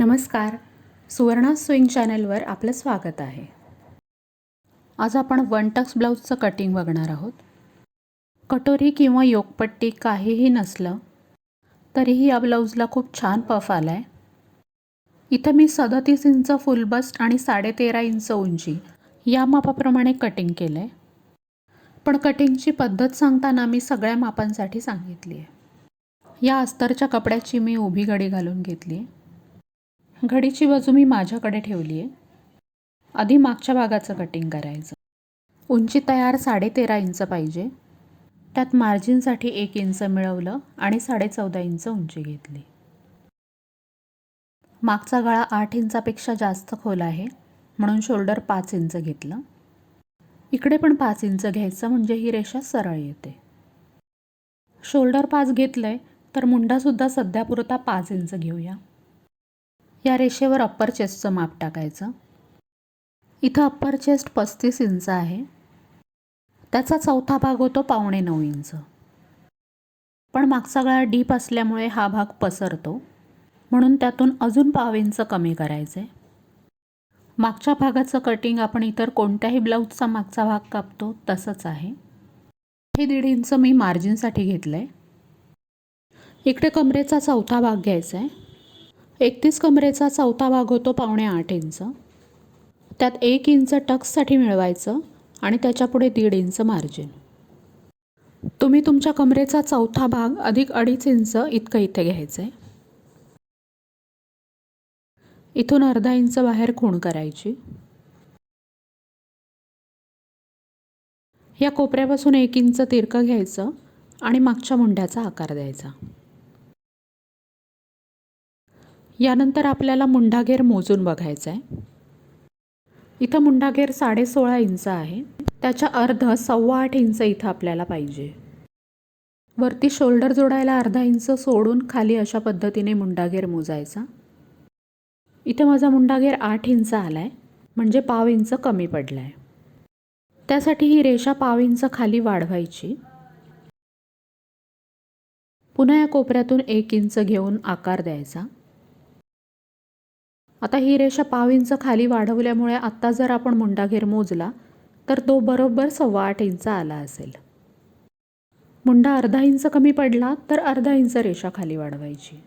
नमस्कार. सुवर्णा स्विंग चॅनलवर आपलं स्वागत आहे. आज आपण वन टक्स ब्लाऊजचं कटिंग बघणार आहोत. कटोरी किंवा योगपट्टी काहीही नसलं तरीही या ब्लाऊजला खूप छान पफ आला आहे इथं मी सदतीस इंच फुल बस्ट आणि साडेतेरा इंच उंची या मापाप्रमाणे कटिंग केलं आहे पण कटिंगची पद्धत सांगताना मी सगळ्या मापांसाठी सांगितली आहे या अस्तरच्या कपड्याची मी उभी घडी घालून घेतली आहे घडीची बाजू मी माझ्याकडे ठेवली आहे. आधी मागच्या भागाचं कटिंग करायचं. उंची तयार साडेतेरा इंच पाहिजे. त्यात मार्जिनसाठी एक इंच मिळवलं आणि साडेचौदा इंच उंची घेतली. मागचा गळा आठ इंचापेक्षा जास्त खोल आहे म्हणून शोल्डर पाच इंच घेतलं. इकडे पण पाच इंच घ्यायचं म्हणजे ही रेषा सरळ येते. शोल्डर पाच घेतलं आहे तर मुंडासुद्धा सध्यापुरता पाच इंच घेऊया. या रेषेवर अप्पर चेस्टचं माप टाकायचं. इथं अप्पर चेस्ट पस्तीस इंच आहे. त्याचा चौथा भाग होतो पावणे नऊ इंच. पण मागचा गळा डीप असल्यामुळे हा भाग पसरतो. म्हणून त्यातून अजून पाव इंच कमी करायचे. मागच्या भागाचं कटिंग आपण इतर कोणत्याही ब्लाऊजचा मागचा भाग कापतो तसंच आहे. हे दीड इंच मी मार्जिनसाठी घेतलं आहे इकडे कमरेचा चौथा भाग घ्यायचा आहे एकतीस कमरेचा चौथा भाग होतो पावणे आठ इंच. त्यात एक इंच टक्ससाठी मिळवायचं आणि त्याच्यापुढे दीड इंच मार्जिन. तुम्ही तुमच्या कमरेचा चौथा भाग अधिक अडीच इंच इतकं इथे घ्यायचं आहे इथून अर्धा इंच बाहेर खूण करायची. या कोपऱ्यापासून एक इंच तिरकं घ्यायचं आणि मागच्या मुंड्याचा आकार द्यायचा. यानंतर आपल्याला मुंडाघेर मोजून बघायचा आहे इथं मुंडागेर साडे सोळा इंच आहे. त्याच्या अर्ध सव्वा आठ इंच इथं आपल्याला पाहिजे. वरती शोल्डर जोडायला अर्धा इंच सोडून खाली अशा पद्धतीने मुंडाघेर मोजायचा. इथे माझा मुंडाघेर आठ इंच आला आहे म्हणजे पाव इंच कमी पडला आहे त्यासाठी ही रेषा पाव इंच खाली वाढवायची. पुन्हा या कोपऱ्यातून एक इंच घेऊन आकार द्यायचा. आता ही रेषा पाव इंच खाली वाढवल्यामुळे आत्ता जर आपण मुंडाघेर मोजला तर तो बरोबर सव्वा आठ इंच आला असेल. मुंडा अर्धा इंच कमी पडला तर अर्धा इंच रेषा खाली वाढवायची.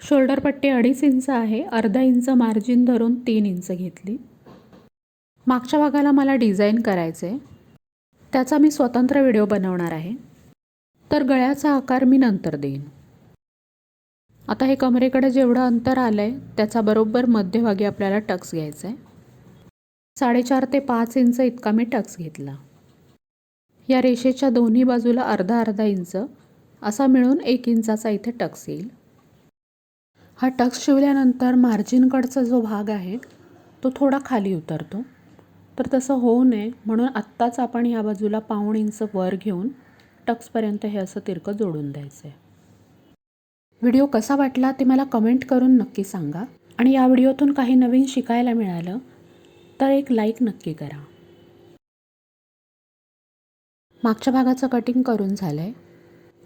शोल्डर पट्टी अडीच इंच आहे अर्धा इंच मार्जिन धरून तीन इंच घेतली. मागच्या भागाला मला डिझाईन करायचं आहे त्याचा मी स्वतंत्र व्हिडिओ बनवणार आहे. तर गळ्याचा आकार मी नंतर देईन. आता हे कमरेकडे जेवढं अंतर आलं आहे त्याचा बरोबर मध्यभागी आपल्याला टक्स घ्यायचा आहे साडेचार ते पाच इंच इतका मी टक्स घेतला. या रेषेच्या दोन्ही बाजूला अर्धा अर्धा इंच असा मिळून एक इंचाचा इथे टक्स येईल. हा टक्स शिवल्यानंतर मार्जिनकडचा जो भाग आहे तो थोडा खाली उतरतो. तर तसं होऊ नये म्हणून आत्ताच आपण ह्या बाजूला पाऊण इंच वर घेऊन टक्सपर्यंत हे असं तिरकं जोडून द्यायचं आहे व्हिडिओ कसा वाटला ते मला कमेंट करून नक्की सांगा. आणि या व्हिडिओतून काही नवीन शिकायला मिळालं तर एक लाईक नक्की करा. मागच्या भागाचं कटिंग करून झालं आहे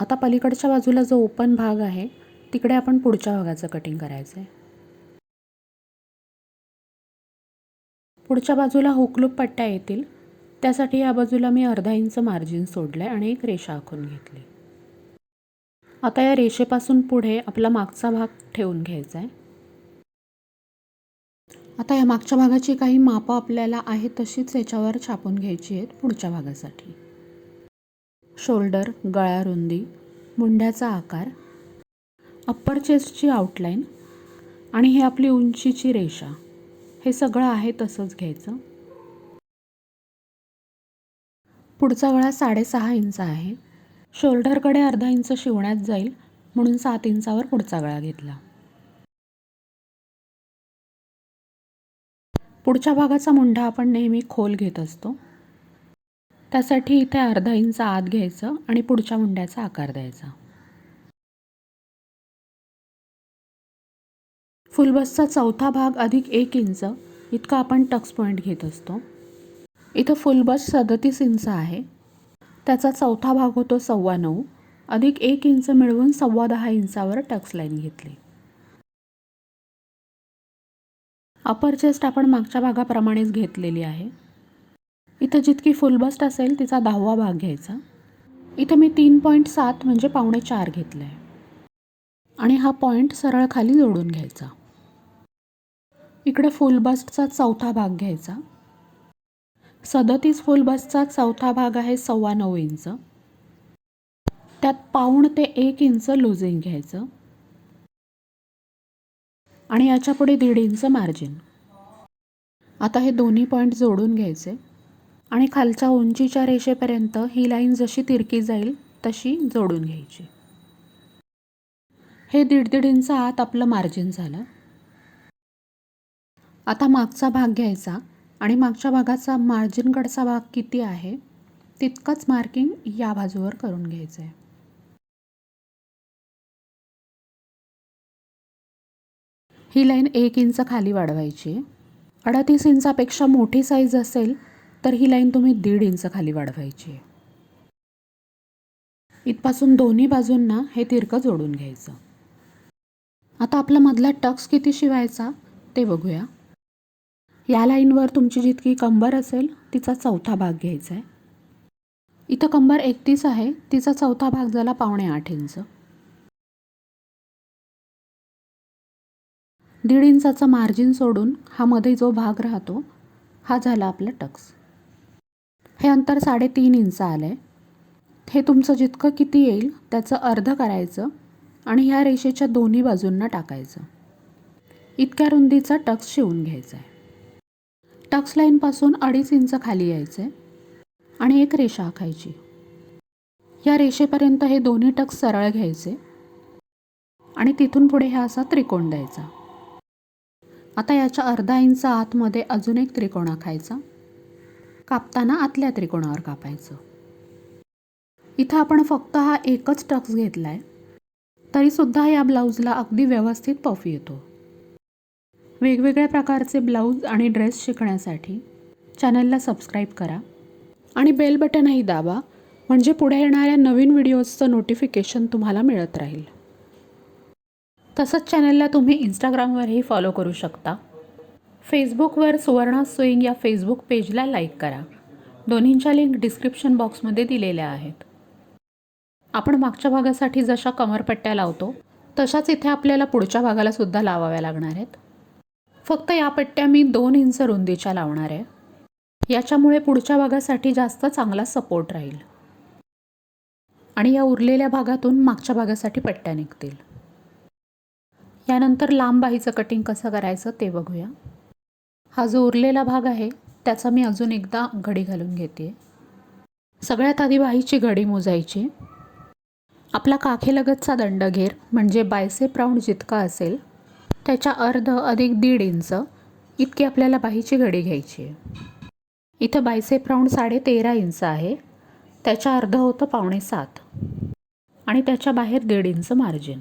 आता पलीकडच्या बाजूला जो ओपन भाग आहे तिकडे आपण पुढच्या भागाचं कटिंग करायचं आहे पुढच्या बाजूला हुकलूप पट्ट्या येतील. त्यासाठी या बाजूला मी अर्धा इंच मार्जिन सोडलं आहे आणि एक रेषा आखून घेतली. आता या रेषेपासून पुढे आपला मागचा भाग ठेवून घ्यायचा आहे. आता या मागच्या भागाची काही मापं आपल्याला आहे तशीच याच्यावर छापून घ्यायची आहेत पुढच्या भागासाठी. शोल्डर गळा रुंदी मुंड्याचा आकार अप्पर चेस्टची आउटलाईन आणि ही आपली उंचीची रेषा. हे सगळं आहे तसंच घ्यायचं. पुढचा गळा साडेसहा इंच आहे. शोल्डरकडे अर्धा इंच शिवण्यात जाईल म्हणून सात इंचावर पुढचा गळा घेतला. पुढच्या भागाचा मुंडा आपण नेहमी खोल घेत असतो. त्यासाठी इथे अर्धा इंच आत घ्यायचं आणि पुढच्या मुंड्याचा आकार द्यायचा. फुलबसचा चौथा भाग अधिक एक इंच इतका आपण टक्स पॉईंट घेत असतो. इथं फुलबस सदतीस इंच आहे. त्याचा चौथा भाग होतो सव्वा नऊ. अधिक एक इंच मिळवून सव्वा दहा इंचावर टक्स लाईन घेतली. अपर चेस्ट आपण मागच्या भागाप्रमाणेच घेतलेली आहे. इथं जितकी फुल बस्ट असेल तिचा दहावा भाग घ्यायचा. इथं मी तीन पॉईंट सात म्हणजे पावणे चार घेतलं आहे आणि हा पॉईंट सरळ खाली जोडून घ्यायचा. इकडे फुल बस्टचा चौथा भाग घ्यायचा. सदतीस फुल बसचा चौथा भाग आहे सव्वा नऊ इंच त्यात पाऊण ते एक इंच लुझिंग घ्यायचं. आणि याच्यापुढे दीड इंच मार्जिन आता हे दोन्ही पॉईंट जोडून घ्यायचे. आणि खालच्या उंचीच्या रेषेपर्यंत ही लाईन जशी तिरकी जाईल तशी जोडून घ्यायची. हे दीड दीड इंच आत आपलं मार्जिन झालं. आता मागचा भाग घ्यायचा. आणि मागच्या भागाचा मार्जिनकडचा भाग किती आहे तितकंच मार्किंग या बाजूवर करून घ्यायचं आहे ही लाईन एक इंच खाली वाढवायची. आहे अडतीस इंचापेक्षा मोठी साईज असेल तर ही लाईन तुम्ही दीड इंच खाली वाढवायची. आहे इथपासून दोन्ही बाजूंना हे तिरकं जोडून घ्यायचं. आता आपला मधला टक्स किती शिवायचा ते बघूया. या लाईनवर तुमची जितकी कंबर असेल तिचा चौथा भाग घ्यायचा आहे. इथं कंबर एकतीस आहे तिचा चौथा भाग झाला पावणे आठ इंच. दीड इंचाचं मार्जिन सोडून हा मध्ये जो भाग राहतो हा झाला आपला टक्स. हे अंतर साडेतीन इंच आलं आहे हे तुमचं जितकं किती येईल त्याचं अर्ध करायचं आणि ह्या रेषेच्या दोन्ही बाजूंना टाकायचं. इतक्या रुंदीचा टक्स शिवून घ्यायचा आहे. टक्स लाईनपासून अडीच इंच खाली यायचं आहे आणि एक रेषा आखायची. या रेषेपर्यंत हे दोन्ही टक्स सरळ घ्यायचे आणि तिथून पुढे हा असा त्रिकोण द्यायचा. आता याच्या अर्धा इंच आतमध्ये अजून एक त्रिकोण आखायचा. कापताना आतल्या त्रिकोणावर कापायचं. इथं आपण फक्त हा एकच टक्स घेतला आहे तरीसुद्धा या ब्लाऊजला अगदी व्यवस्थित पफ येतो. वेगवेगळ्या प्रकारचे ब्लाऊज आणि ड्रेस शिकण्यासाठी चॅनलला सबस्क्राईब करा आणि बेल बटनही दाबा म्हणजे पुढे येणाऱ्या नवीन व्हिडिओजचं नोटिफिकेशन तुम्हाला मिळत राहील. तसंच चॅनलला तुम्ही इंस्टाग्रामवरही फॉलो करू शकता. फेसबुकवर सुवर्णा स्विंग या फेसबुक पेजला लाईक करा. दोन्हींच्या लिंक डिस्क्रिप्शन बॉक्समध्ये दिलेल्या आहेत. आपण मागच्या भागासाठी जशा कमरपट्ट्या लावतो तशाच इथे आपल्याला पुढच्या भागाला सुद्धा लावाव्या लागणार आहेत. फक्त या पट्ट्या मी दोन इंच रुंदीच्या लावणार आहे. याच्यामुळे पुढच्या भागासाठी जास्त चांगला सपोर्ट राहील. आणि या उरलेल्या भागातून मागच्या भागासाठी पट्ट्या निघतील. यानंतर लांब बाहीचं कटिंग कसं करायचं ते बघूया. हा जो उरलेला भाग आहे त्याचा मी अजून एकदा घडी घालून घेते सगळ्यात आधी बाहीची घडी मोजायची. आपला काखेलगतचा दंडघेर म्हणजे बायसेप राऊंड जितका असेल त्याच्या अर्ध अधिक दीड इंच इतकी आपल्याला बाहीची घडी घ्यायची आहे. इथं बायसेप राऊंड साडे तेरा इंच आहे. त्याच्या अर्ध होतं पावणे सात. आणि त्याच्या बाहेर दीड इंच मार्जिन.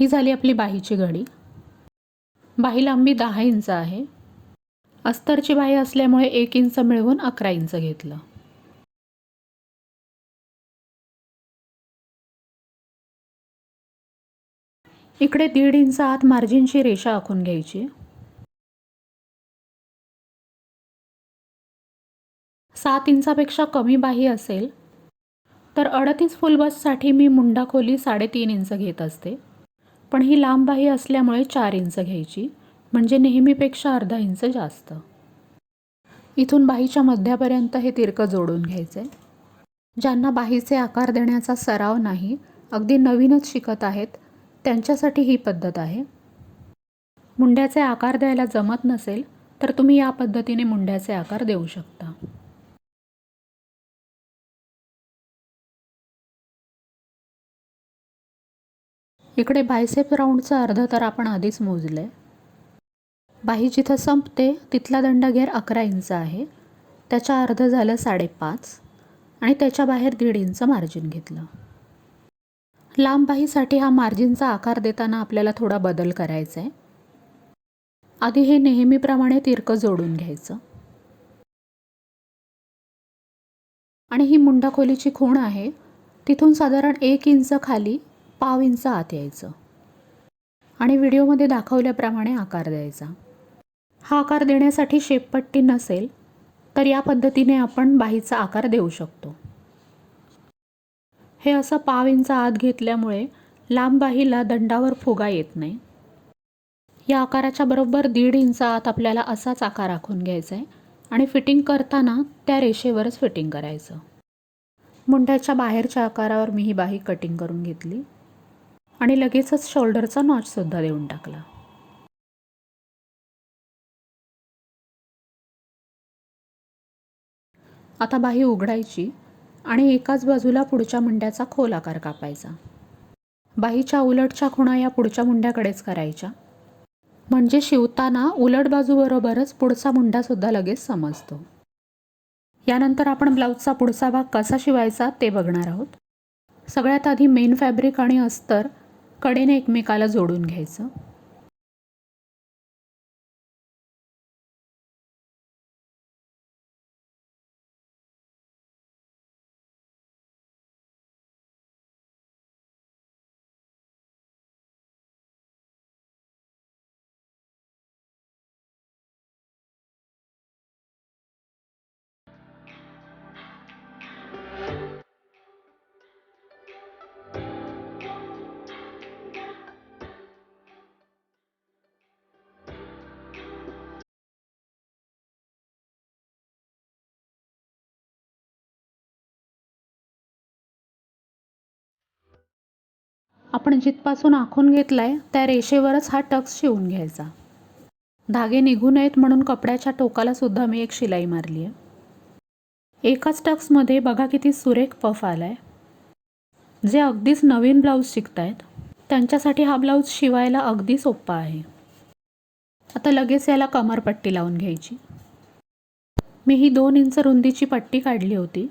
ही झाली आपली बाहीची घडी. बाही लांबी दहा इंच आहे. अस्तरची बाही असल्यामुळे एक इंच मिळवून अकरा इंच घेतलं. इकडे दीड इंच आत मार्जिनची रेषा आखून घ्यायची. सात इंचापेक्षा कमी बाही असेल तर अडतीस फुल बससाठी मी मुंडा खोली साडेतीन इंच घेत असते. पण ही लांब बाही असल्यामुळे चार इंच घ्यायची म्हणजे नेहमीपेक्षा अर्धा इंच जास्त. इथून बाहीच्या मध्यापर्यंत हे तिरकं जोडून घ्यायचं. आहे ज्यांना बाहीचे आकार देण्याचा सराव नाही अगदी नवीनच शिकत आहेत त्यांच्यासाठी ही पद्धत आहे. मुंड्याचे आकार द्यायला जमत नसेल तर तुम्ही या पद्धतीने मुंड्याचे आकार देऊ शकता. इकडे बायसेप राऊंडचं अर्ध तर आपण आधीच मोजलं आहे बाही जिथं संपते तिथला दंडघेर अकरा इंच आहे. त्याच्या अर्ध झालं साडेपाच आणि त्याच्या बाहेर दीड इंच मार्जिन घेतलं. लांब बाहीसाठी हा मार्जिनचा आकार देताना आपल्याला थोडा बदल करायचा आहे आधी हे नेहमीप्रमाणे तिरकं जोडून घ्यायचं. आणि ही मुंडाखोलीची खूण आहे तिथून साधारण एक इंच खाली पाव इंच आत यायचं. आणि व्हिडिओमध्ये दाखवल्याप्रमाणे आकार द्यायचा. हा आकार देण्यासाठी शेपपट्टी नसेल तर या पद्धतीने आपण बाहीचा आकार देऊ शकतो. हे असं पाव इंच आत घेतल्यामुळे लांब बाहीला दंडावर फुगा येत नाही. या आकाराच्या बरोबर दीड इंच आत आपल्याला असाच आकार आखून घ्यायचा आहे आणि फिटिंग करताना त्या रेषेवरच फिटिंग करायचं. मुंड्याच्या बाहेरच्या आकारावर मी ही बाही कटिंग करून घेतली आणि लगेचच शोल्डरचा नॉचसुद्धा देऊन टाकला. आता बाही उघडायची आणि एकाच बाजूला पुढच्या मुंड्याचा खोल आकार कापायचा. बाहीच्या उलटच्या खुणा या पुढच्या मुंड्याकडेच करायच्या. म्हणजे शिवताना उलट बाजूबरोबरच पुढचा मुंडासुद्धा लगेच समजतो. यानंतर आपण ब्लाऊजचा पुढचा भाग कसा शिवायचा ते बघणार आहोत. सगळ्यात आधी मेन फॅब्रिक आणि अस्तर कडेने एकमेकाला जोडून घ्यायचं. आपण जिथपासून आखून घेतलाय त्या रेषेवरच हा टक्स शिवून घ्यायचा. धागे निघू नयेत म्हणून कपड्याच्या टोकाला सुद्धा मी एक शिलाई मारली आहे एकाच टक्समध्ये बघा किती सुरेख पफ आलाय. जे अगदीच नवीन ब्लाऊज शिकतायत त्यांच्यासाठी हा ब्लाऊज शिवायला अगदी सोपा आहे. आता लगेच याला कमरपट्टी लावून घ्यायची. मी ही दोन इंच रुंदीची पट्टी काढली होती.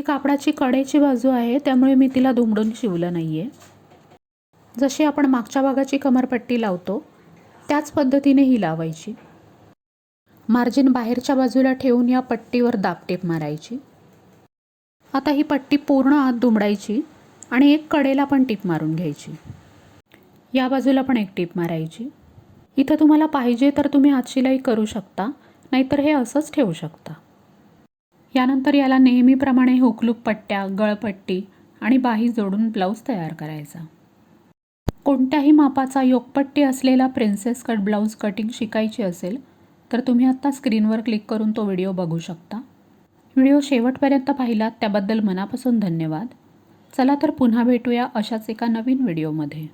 ही कापडाची कडेची बाजू आहे त्यामुळे मी तिला दुमडून शिवलं नाही आहे जशी आपण मागच्या भागाची कमरपट्टी लावतो त्याच पद्धतीने ही लावायची. मार्जिन बाहेरच्या बाजूला ठेवून या पट्टीवर दाबटेप मारायची. आता ही पट्टी पूर्ण आत दुमडायची आणि एक कडेला पण टीप मारून घ्यायची. या बाजूला पण एक टीप मारायची. इथं तुम्हाला पाहिजे तर तुम्ही हातशिलाई करू शकता नाहीतर हे असंच ठेवू शकता. यानंतर याला नेहमीप्रमाणे हुकलूक पट्ट्या गळपट्टी आणि बाही जोडून ब्लाऊज तयार करायचा. कोणत्याही मापाचा योगपट्टी असलेला प्रिन्सेस कट ब्लाऊज कटिंग शिकायची असेल तर तुम्ही आत्ता स्क्रीनवर क्लिक करून तो व्हिडिओ बघू शकता. व्हिडिओ शेवटपर्यंत पाहिलात त्याबद्दल मनापासून धन्यवाद. चला तर पुन्हा भेटूया अशाच एका नवीन व्हिडिओमध्ये